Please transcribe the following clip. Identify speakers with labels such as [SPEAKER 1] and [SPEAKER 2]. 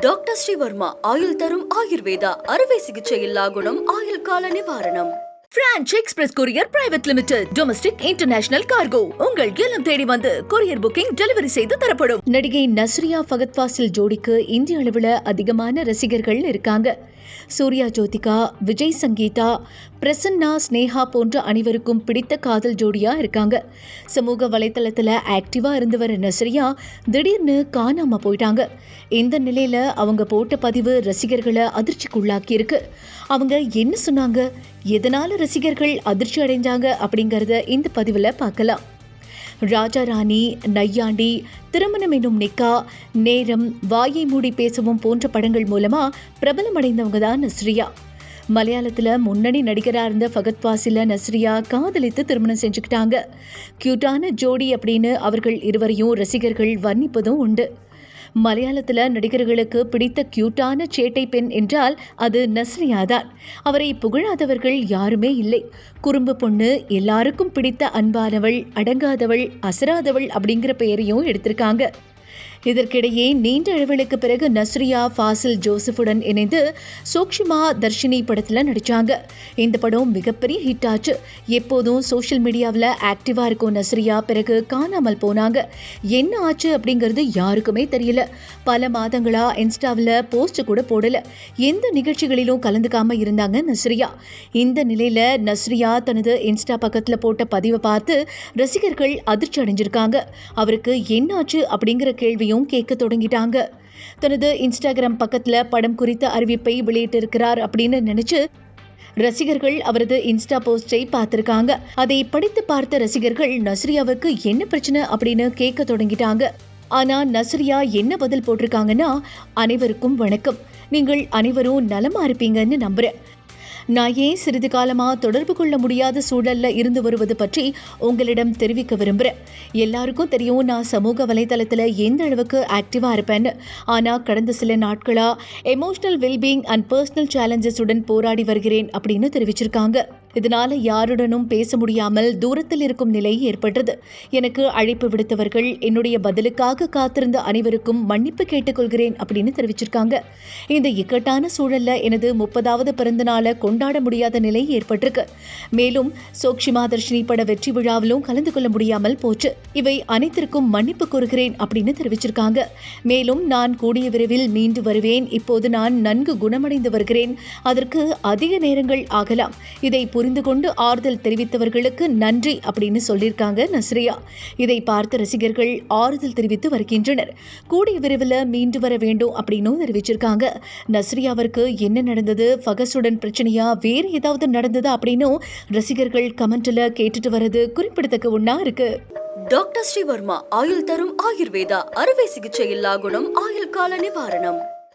[SPEAKER 1] Doctor Sreevarma ஆயுள் தரும் ஆயுர்வேதா அறுவை சிகிச்சை இல்லா குணம் ஆயுள் கால நிவாரணம். Branch express courier private limited domestic international cargo உங்கள் இல்லம் தேடி வந்து கொரியர் புக்கிங் டெலிவரி செய்து தரப்படும். நடிகை நஸ்ரியா ஃபகத் ஃபாசில் ஜோடிக்கு இந்திய அளவில் அதிகமான ரசிகர்கள் இருக்காங்க. சூர்யா ஜோதிகா விஜய் சங்கீதா பிரசன்னா ஸ்னேகா போன்ற அனைவருக்கும் பிடித்த காதல் ஜோடியா இருக்காங்க. சமூக வலைத்தளத்தில் ஆக்டிவா இருந்து வர நஸ்ரியா திடீர்னு காணாம போயிட்டாங்க. இந்த நிலையில அவங்க போட்ட பதிவு ரசிகர்களை அதிர்ச்சிக்குள்ளாக்கி இருக்கு அவங்க என்ன சொன்னாங்க? எதனால ரசிகர்கள் அதிர்ச்சி அடைஞ்சாங்க அப்படிங்கறத இந்த பதிவுல பார்க்கலாம். ராஜா ராணி நையாண்டி திருமணம் என்னும் நிக்கா நேரம் வாயை மூடி பேசவும் போன்ற படங்கள் மூலமா பிரபலமடைந்தவங்க தான் நஸ்ரியா. மலையாளத்தில் முன்னணி நடிகராக இருந்த ஃபகத் வாசில நஸ்ரியா காதலித்து திருமணம் செஞ்சுக்கிட்டாங்க. கியூட்டான ஜோடி அப்படின்னு அவர்கள் இருவரையும் ரசிகர்கள் வர்ணிப்பதும் உண்டு. மலையாளத்தில் நடிகர்களுக்கு பிடித்த கியூட்டான சேட்டை பெண் என்றால் அது நஸ்ரியா தான் அவரை புகழாதவர்கள் யாருமே இல்லை. குறும்பு பொண்ணு எல்லாருக்கும் பிடித்த அன்பானவள் அடங்காதவள் அசராதவள் அப்படிங்கிற பெயரையும் எடுத்திருக்காங்க. இதற்கிடையே நீண்ட இடைவெளிக்கு பிறகு நஸ்ரியா ஃபாசில் ஜோசஃபுடன் இணைந்து சூக்ஷிமா தர்ஷினி படத்தில் நடித்தாங்க இந்த படம் மிகப்பெரிய ஹிட் ஆச்சு. எப்போதும் சோஷியல் மீடியாவில் ஆக்டிவாக இருக்கும் நஸ்ரியா பிறகு காணாமல் போனாங்க. என்ன ஆச்சு அப்படிங்கிறது யாருக்குமே தெரியல. பல மாதங்களா இன்ஸ்டாவில் போஸ்ட் கூட போடல. எந்த நிகழ்ச்சிகளிலும் கலந்துக்காம இருந்தாங்க நஸ்ரியா. இந்த நிலையில் நஸ்ரியா தனது இன்ஸ்டா பக்கத்தில் போட்ட பதிவை பார்த்து ரசிகர்கள் அதிர்ச்சி அடைஞ்சிருக்காங்க. அவருக்கு என்னாச்சு அப்படிங்கிற கேள்வி கேள்வியும் கேட்க தொடங்கிட்டாங்க. தனது இன்ஸ்டாகிராம் பக்கத்தில் படம் குறித்த அறிவிப்பை வெளியிட்டிருக்கிறார் அப்படின்னு நினைச்சு ரசிகர்கள் அவரது இன்ஸ்டா போஸ்டை பார்த்திருக்காங்க. அதை படித்து பார்த்த ரசிகர்கள் நஸ்ரியாவுக்கு என்ன பிரச்சனை அப்படின்னு கேட்க தொடங்கிட்டாங்க. ஆனா நஸ்ரியா என்ன பதில் போட்டிருக்காங்கன்னா அனைவருக்கும் வணக்கம். நீங்கள் அனைவரும் நலமா இருப்பீங்கன்னு நம்புறேன். நான் ஏன் சிறிது காலமாக தொடர்பு கொள்ள முடியாத சூழலில் இருந்து வருவது பற்றி உங்களிடம் தெரிவிக்க விரும்புகிறேன் எல்லாருக்கும் தெரியும் நான் சமூக வலைதளத்தில் எந்த அளவுக்கு ஆக்டிவாக இருப்பேன்னு. ஆனால் கடந்த சில நாட்களாக எமோஷனல் வெல்பீயிங் அண்ட் பர்சனல் சேலஞ்சஸுடன் போராடி வருகிறேன் அப்படின்னு தெரிவிச்சிருக்காங்க. இதனால யாருடனும் பேச முடியாமல் தூரத்தில் இருக்கும் நிலை ஏற்பட்டது. எனக்கு அழைப்பு விடுத்தவர்கள் என்னுடைய பதிலுக்காக காத்திருந்த அனைவருக்கும் மன்னிப்பு கேட்டுக்கொள்கிறேன் அப்படின்னு தெரிவிச்சிருக்காங்க. இந்த இக்கட்டான சூழல்ல எனது முப்பதாவது பிறந்த நாளை கொண்டாட முடியாத நிலை ஏற்பட்டிருக்கு. மேலும் சோக்ஷிமா தர்ஷினி பட வெற்றி விழாவிலும் கலந்து கொள்ள முடியாமல் போச்சு. இவை அனைத்திற்கும் மன்னிப்பு கோருகிறேன் அப்படின்னு தெரிவிச்சிருக்காங்க. மேலும் நான் கூடிய விரைவில் மீண்டு வருவேன். இப்போது நான் நன்கு குணமடைந்து வருகிறேன். அதற்கு அதிக நேரங்கள் ஆகலாம். இதை புரிந்து கொண்டு ஆறுதல் தெரிவித்தவர்களுக்கு நன்றி அப்படின்னு சொல்லியிருக்காங்க நஸ்ரியா. இதை பார்த்த ரசிகர்கள் ஆறுதல் தெரிவித்து வருகின்றனர். கூடிய விரைவில் மீண்டு வர வேண்டும் அப்படின்னு தெரிவிச்சிருக்காங்க. நஸ்ரியாவிற்கு என்ன நடந்தது? ஃபகஸுடன் பிரச்சனையா? வேறு ஏதாவது நடந்ததா அப்படின்னும் ரசிகர்கள் கமெண்ட்ல கேட்டுட்டு வர்றது குறிப்பிடத்தக்க ஒன்னா இருக்கு. டாக்டர் ஸ்ரீவர்மா ஆயுள் தரும் ஆயுர்வேதா அறுவை சிகிச்சை இல்லா குணம் ஆயுள் கால நிவாரணம்.